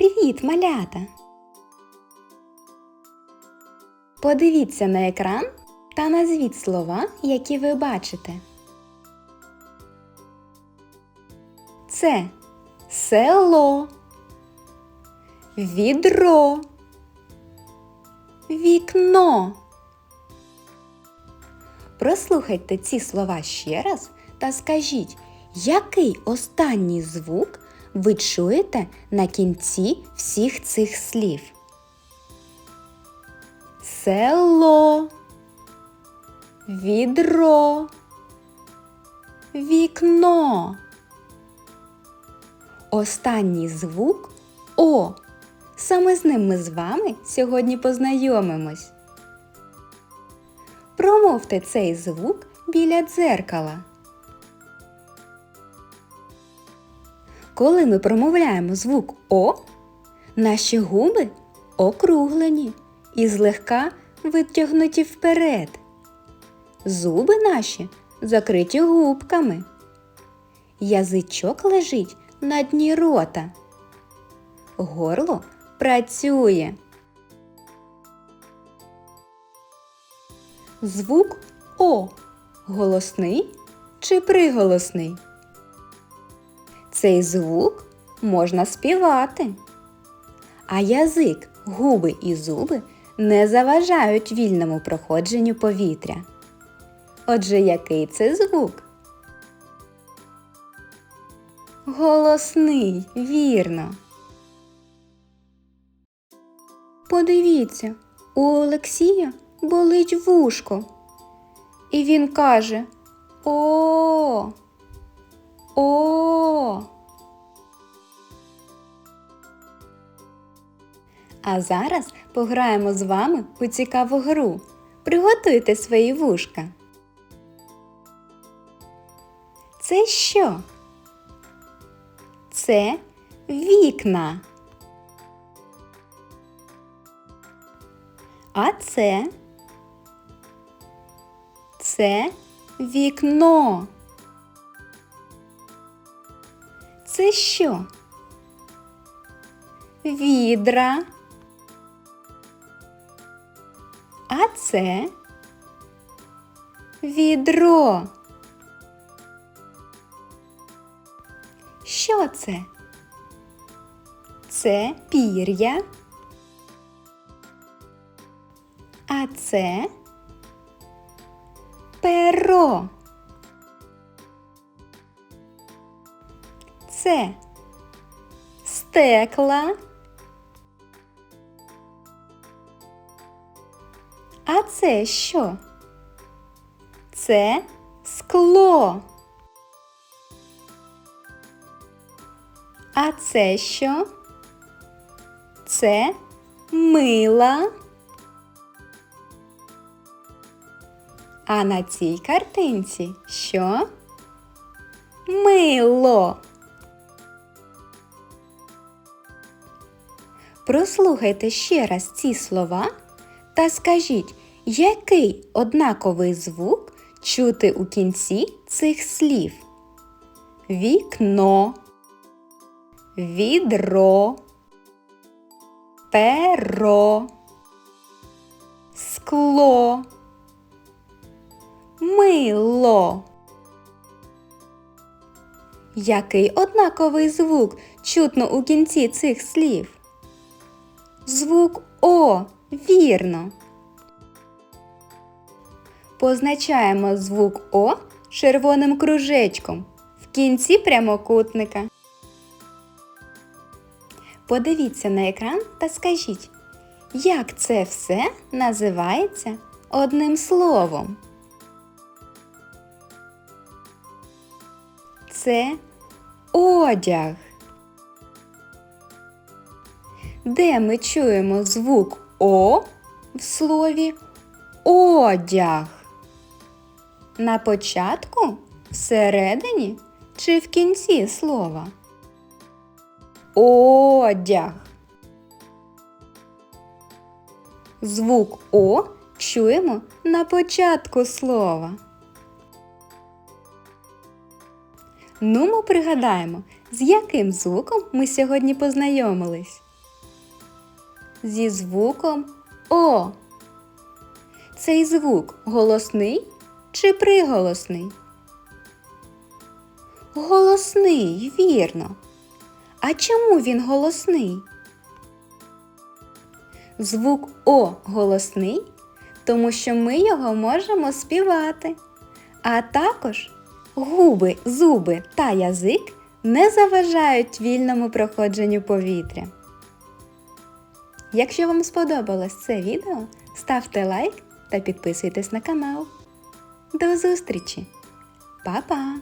Привіт, малята! Подивіться на екран та назвіть слова, які ви бачите. Це село, відро, вікно. Прослухайте ці слова ще раз та скажіть, який останній звук ви чуєте на кінці всіх цих слів? Село, відро, вікно. Останній звук О. Саме з ним ми з вами сьогодні познайомимось. Промовте цей звук біля дзеркала. Коли ми промовляємо звук О, наші губи округлені і злегка витягнуті вперед. Зуби наші закриті губками. Язичок лежить на дні рота. Горло працює. Звук О голосний чи приголосний? Цей звук можна співати. А язик, губи і зуби не заважають вільному проходженню повітря. Отже, який це звук? Голосний, вірно. Подивіться, у Олексія болить вушко. І він каже О. О. А зараз пограємо з вами у цікаву гру. Приготуйте свої вушка. Це що? Це вікна. А це це вікно. Це що? Відра. А це відро. Що це? Це пір'я. А це перо. Це стекла. А це що? Це скло. А це що? Це мила. А на цій картинці що? Мило. Прослухайте ще раз ці слова та скажіть, який однаковий звук чути у кінці цих слів? Вікно, відро, перо, скло, мило. Який однаковий звук чутно у кінці цих слів? Звук О, вірно. Позначаємо звук О червоним кружечком в кінці прямокутника. Подивіться на екран та скажіть, як це все називається одним словом. Це одяг. Де ми чуємо звук О в слові одяг? На початку, всередині чи в кінці слова? Одяг. Звук О чуємо на початку слова. Ну, ми пригадаємо, з яким звуком ми сьогодні познайомились. зі звуком О. Цей звук голосний чи приголосний? Голосний, вірно. А чому він голосний? Звук О голосний, тому що ми його можемо співати. А також губи, зуби та язик не заважають вільному проходженню повітря. Якщо вам сподобалось це відео, ставте лайк та підписуйтесь на канал. До зустрічі! Па-па!